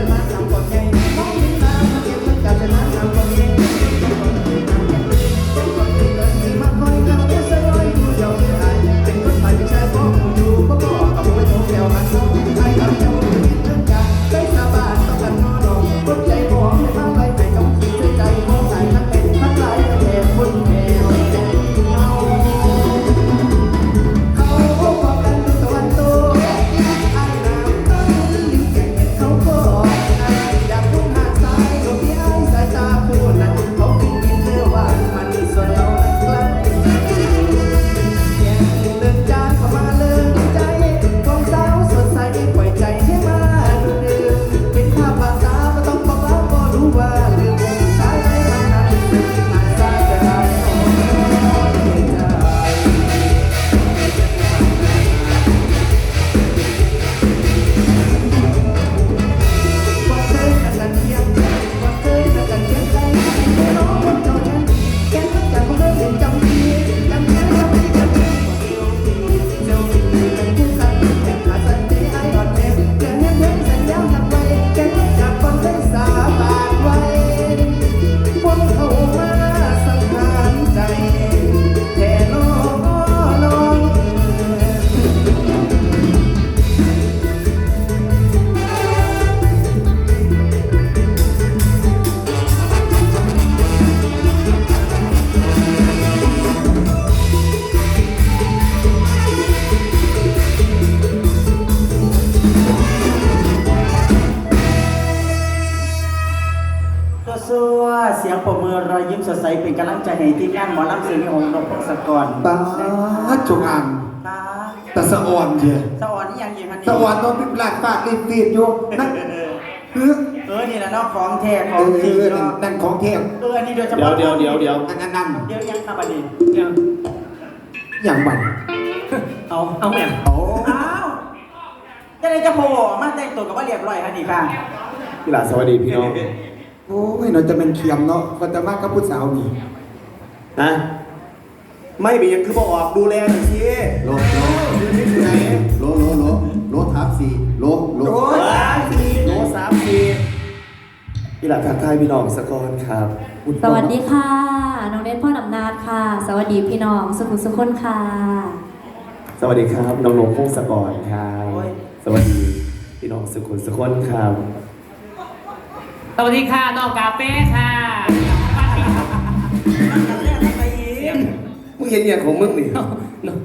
ชนะนำคนใหญ่น้อง เสียงปรบมือรอยยิ้มสดใสเป็นกำลังใจให้ทีมงานหมอลำเสียงของนกพงศกรตาจงอางตาแต่สะอ่อนเดียสวรรค์นี่ยังยิงคันนี้สะอ่อนต้องเป็นหลักฝากรีบฟีดอยู่นั่นเออเออนี่แหละเนาะของแท้ขเอองจริงอเนาะนั่นของเทพเอออันนี้โดยเฉเดี๋ยวพาะเดี๋ยวเดี๋ยวเดี๋ยวอันนั้นนั่นเดี๋ยวยังครับอันนี้ยังอย่างบันเอาเอาแม่งโอ้อ้าวจะได้จะโผล่มาแต่งตัวกับว่าเรียบร้อยคันนี้ค่ะพี่หลานสวัสดีพี่น้อง โอ้ยเราจะเป็นเคียมเนาะก็จะมากกับผู้สาวนี่นะไม่เป็นหยังคือบอกออกดูแลหน่อยสิโลโลยืนไม่อยู่ไหนโลโลโลโลทับสี่โลโลโอ้ยโลสามสี่พี่หลานทักทายพี่น้องสกอนครับ สวัสดีค่ะ น้องเนทพ่อนำนาดค่ะ สวัสดีพี่น้องสุขุมสุขคนค่ะ สวัสดีครับ น้องนงพงศกรครับโอ้ยสวัสดีพี่น้องสุขุมสุขคนครับ สวัสดีค่ะน้องกาเฟ่ค่ะไปอีกมึงเห็นอย่างของมึงนี่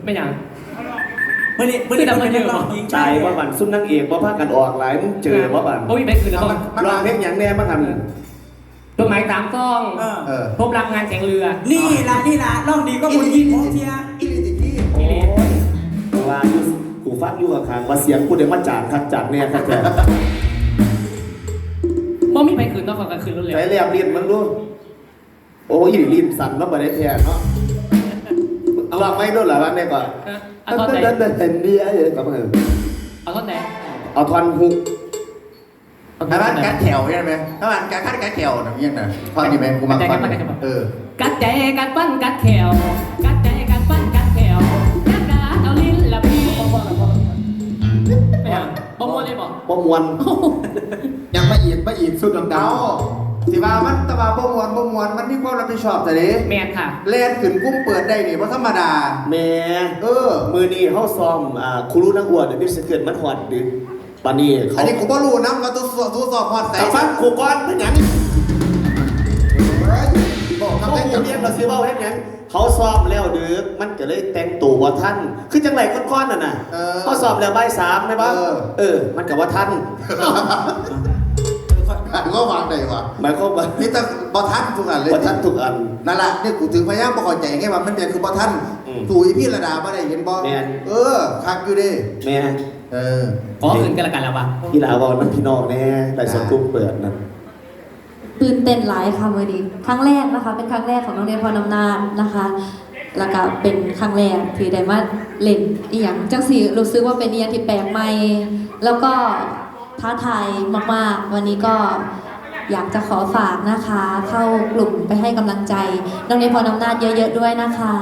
ไม่ยังเมื่อนี้เมื่อนี้ต้องเป็นนักร้องหญิงตายว่าบันซุ่มนางเอกว่าพากันออกหลายมึงเจอว่าบันโอ้ยไม่คืนแล้วก็รองเพลงอย่างแน่มาทำนี่จดหมายตามกล้องเออเออพบรักงานแข่งเรือ นี่ละนี่ละร้องดีก็บุญยินโมเทียอิลิติที่โอ้ยว่าอยู่กูฟังอยู่กับขางว่าเสียงกูเดี๋ยวมาจากคักจากเนี่ยคักแก่บ่ มีไปคืนต้องขอกลางคืนรถเร็วใช้เรียบเรียนมึงดูโอ้ยลิ้นสั่นแล้วบ่ได้แทนเนาะเอาลองไม่ด้วยเหรอวะเนี่ยก่อนเออเอาท่อนไหนเดินเดินเดินเดียเออกับมึงเอาท่อนไหนเอาทอนฮุกเอาท่ถ้าอนมันไหนกัดแถวใช่ไหมถ้ามันกัดคัดกัดแถวนะยังนะฟังดีไหมกูมาฟังเออกัดใจกัดปั้นกัดแขวกัดใจกัดปั้นกัดแขวกัดกาเอาลิ้นละพี่บ่บ่บ่ไม่ยัง บ่มัวเลยบ่บ่มวนยังมาอีกมาอีกสุดดำเอาสิว่ามันตะบาบ่มวนบ่มวนมันมีความรับผิดชอบแต่เด้แมนค่ะเล่นขึ้นกุ้มเปิดได้นี่เพราะธรรมดาแหม่เออ มือนี้เฮาซ้อมอ่าครูรู้นักบวชเดี๋ยวพี่สเกิดมันฮอดดึกปานนี้เขาอันนี้กูบ่รู้นะมาตัวสอบตัวสอบพอดใส่แต่ฟังครูก่อนเป็นหยังบอก เขาคำแรกเรียนเราซื้อเบ้าเฮ็ดหยังเขาสอบแล้วดึกมันก็เลยแต่งตัวว่าท่านคือจังไรก้อนๆน่ะน่ะเขาสอบแล้วบ่ายสามใช่ปะเออ มันกับว่าท่านก็วางได้วะหมายความว่านี่แต่บ่ทันทุกอันเลยว่าท่านทุกอันนั่นแหละนี่กูถึงพยายามบ่เข้าใจแค่ว่ามันเป็นคือบ่ทันอืมถุยพี่ระดาบ่ได้เห็นบ่แม่นเออคักอยู่เดิแม่เออขอคืนกันละกันแล้ววะพี่ลาวอน้ำพี่น้องแน่แต่สวนกุ้งเปิดนั่น ตื่นเต้นหลายค่ะมือนี้ครั้งแรกนะคะ เป็นครั้งแรกของน้องเนทพ่อนำนาดนะคะ แล้วก็เป็นครั้งแรกที่ได้มาเล่นอีหยังจังสีรู้สึกว่าเป็นอีหยังที่แปลกใหม่ แล้วก็ท้าทายมากๆ วันนี้ก็อยากจะขอฝากนะคะ เข้ากลุ่มไปให้กำลังใจน้องเนทพอนำนาดเยอะ ๆ ด้วยนะคะ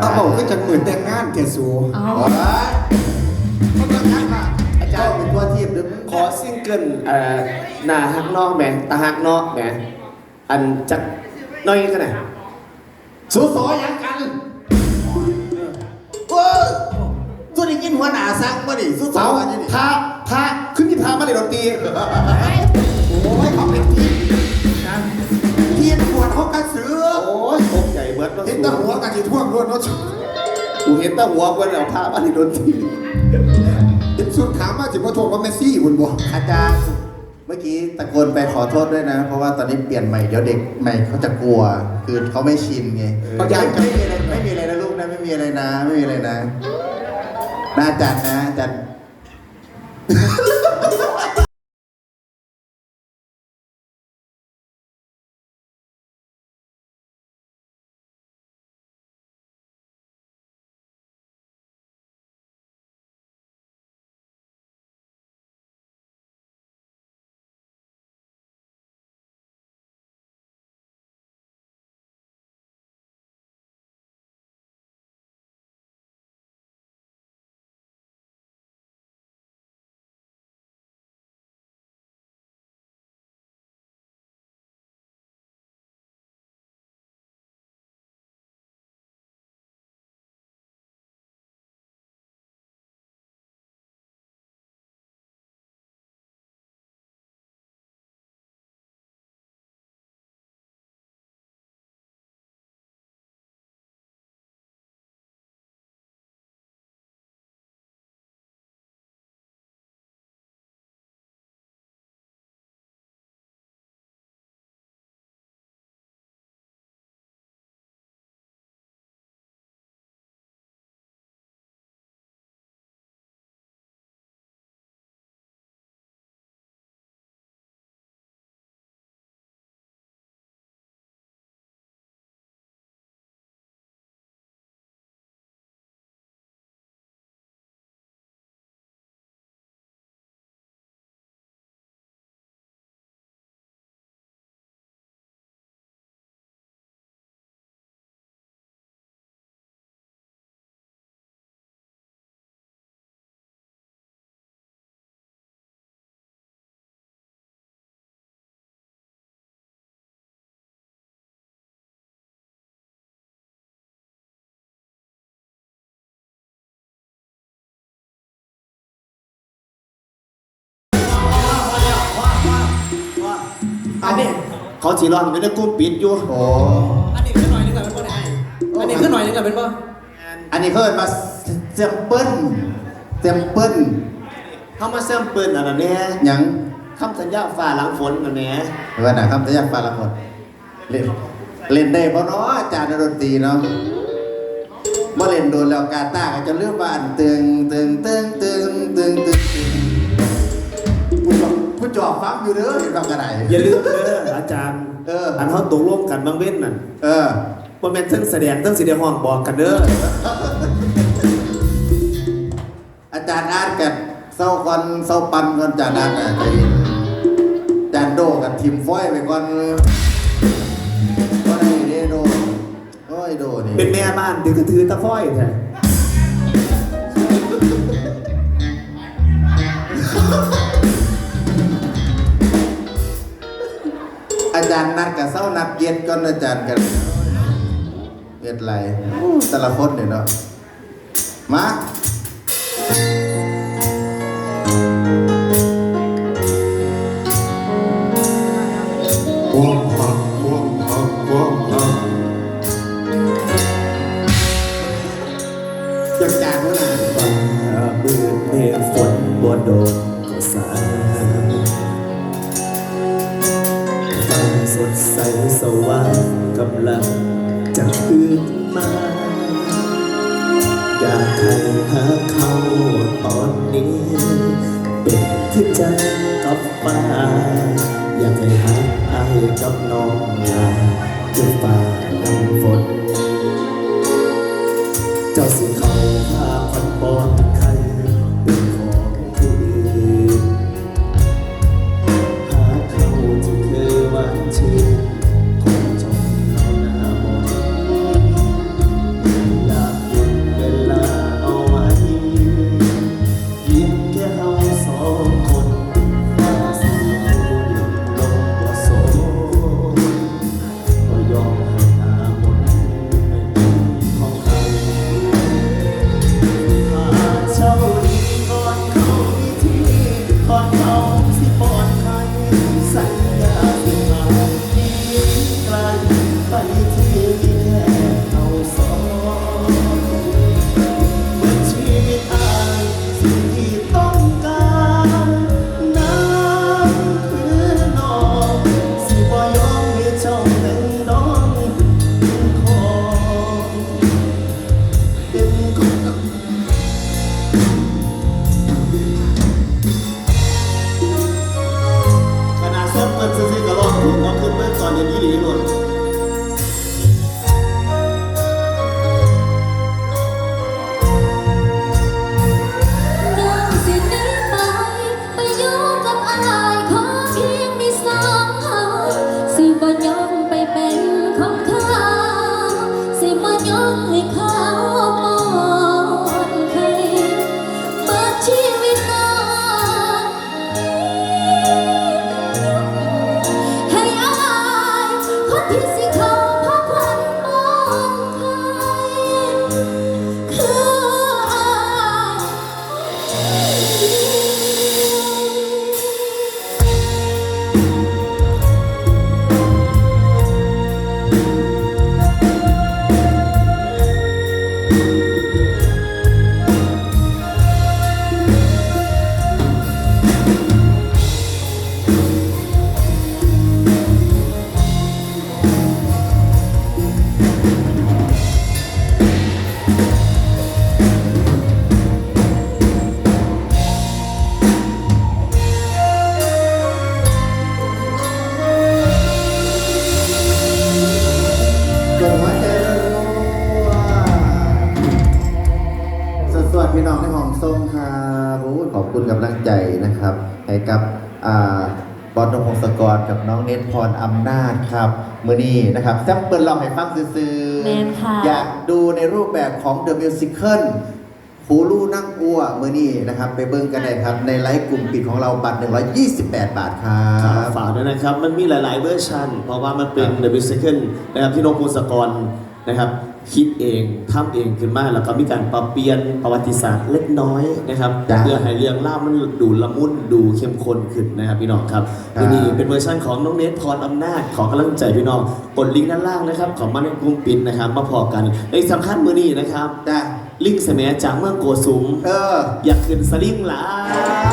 เอาบอกก็จะเหมือนแต่งงานเทสูเอา เอาละ เขาก็ทักมาเจ้าเป็นตัวทีบหรือมึงขอซิงเกิลเอ่อหน้าฮักนอกแหมตาฮักนอกแหมอันจักน้อยกันน่ะสู้สอยังกันเออตัวนี้กินหัวหนาซักมาดิสู้สอเอากันอยู่ดิพระพระขึ้นที่พระมาเลยดนตรีโอ้ยเขาเป็นทีมเทียนปวดเขากระสือโอ้ยตกใจเบิดเนาะเห็นแตาหัวกันที่ท่วมรวดเนาะกูเห็นแตาหัวเบิดแล้วพระมาเลยดนตรีเห็น สุดถามมาจิบว่าโทษว่าเมสซี่บุญบัวอาจารย์เมื่อกี้ตะโกนไปขอโทษด้วยนะ เพราะว่าตอนนี้เปลี่ยนใหม่เดี๋ยวเด็กใหม่เขาจะกลัว คือเขาไม่ชินไงไม่ไม่มีอะไรไม่มีอะไรนะลูกนะไม่มีอะไรนะ ไม่มีอะไรนะนะอาจารย์นะอาจารย์ อันนี้เขาสีร้อนอยู่ในกลุ่มปิดอยู่โอ้อันนี้ขึ้นหน่อยนึงกับเป็นบ่ได้อันนี้ขึ้นหน่อยนึงกับเป็นบ่อันนี้เขาเรียกมาเซมเปิลเซมเปิลเขามาเสริมปืนอันนั้นเนี่ยยังคำสัญญาฝ่าหลังฝนอันเนี้ยเว่านะครับจะอยากฟังละหมดเล่นเล่นได้ปะเนาะอาจารย์ดนตรีเนาะเมื่อเล่นโดนแล้วกาตาร์ก็จะเลื่อนบ้านตึงตึงตึงตึงตึงตึงตึงกู จอบกูจอบฟังอยู่เด้อเห็นฟังกันไหนอย่าลืมเด้ออาจารย์เอออันเขาตกลงกันบางเว้นนั่นเออว่าแม่นเทั้งแสดงเทั้งสีแดงห้องบอกกันเด้ออาจารย์อาร์ตกับเศร้าก่อนเศร้าปันก่อนอาจารย์อาร์ตอะใจเย็นอาจารย์โดกับทีมฟ้อยไปก่อนก็ได้เด้โดโอ้ยโดนี่เป็นแม่บ้านถือกระถือตะฟ้อยแท้ จารย์นัดกับเศร้านัดเย็ดก่อนอาจารย์กันเย็ดไรแต่ละคนเนี่ยเนาะมา สดใสสว่างกำลังจะขึ้นมา อยากให้หาเขาตอนนี้ เป็นคือจันกับฟ้า อยากให้หาอายกับน้องลาด้วยฟ้าน้ำฝนเจ้าสิ คุณกำลังใจนะครับ ให้กับอ่าบอลนพงศกรกับน้องเนตพรอำนาจครับมือนี้นะครับแซมเปิลลองให้ฟังซื่อแม่นค่ะ อยากดูในรูปแบบของ The Musical หูลู่นั่งอัวมือนี้นะครับ ไปเบิ่งกันได้ครับ ในไลฟ์กลุ่มปิดของเราบัตร 128 บาทครัครับบ ฝากด้วยนะครับ มันมีหลาย ๆ เวอร์ชันเพราะว่ามันเป็นครับ The b i s c l e นะครับที่นกพงศกรนะครับ คิดเองทำเองขึ้นมาแล้วก็มีการปรับเปลี่ยนประวัติศาสตร์เล็กน้อยนะครับจ้ะเพื่อให้เรื่องเล่ามันดูละมุนดูเข้มข้นขึ้นนะครับพี่น้องครับครับทีนี้เป็นเวอร์ชันของน้องเนทพรอำนาจขอกำลังใจพี่น้องกดลิงก์ด้านล่างนะครับของมาในกลุ่มปิดนะครับ มาพอกันในสำคัญมือนี้นะครับ จ้ะลิงก์เสมจากเมืองโกสุม เออ อยากขึ้นสลิงหลา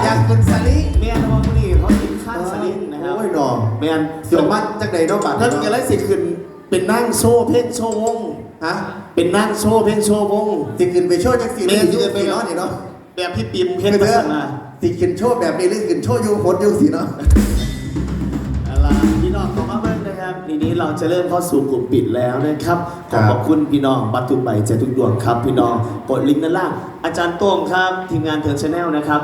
อยากเป็นสลิงแม่นว่ามือนี้เขากินข้างสลิงนะครับโอ้ยน้องแม่นเสียวมัดจากไหนเน้องบัตรท่านกระไรสิขึ้นเป็นนั่งโชว์เพลงโชว์วง ฮะเป็นนั่งโชว์เพลงโชว์วงสิขึ้นไปโชว์จักสีแม่นี่ที่ยูจะไปสีเนาะนี่เนาะแบบพี่ปิมเพเห็ชนรไหมพัฒนาสิขึ้นโชว์แบบนี้หรือขึ้นโชว์ยูโคตรยูสีเนาะอะไรพี่น้องของมาเบิ้งนะครับทีนี้เราจะเริ่มเข้าสู่กลุ่มปิดแล้วนะครับขครัอบขอบคุณพี่น้องบัตรทุกใบใจทุกดวงครับ พี่น้องกดลิงก์ด้านล่าง อาจารย์โต้งครับทีมงานเทิร์นชาแนลนะครับ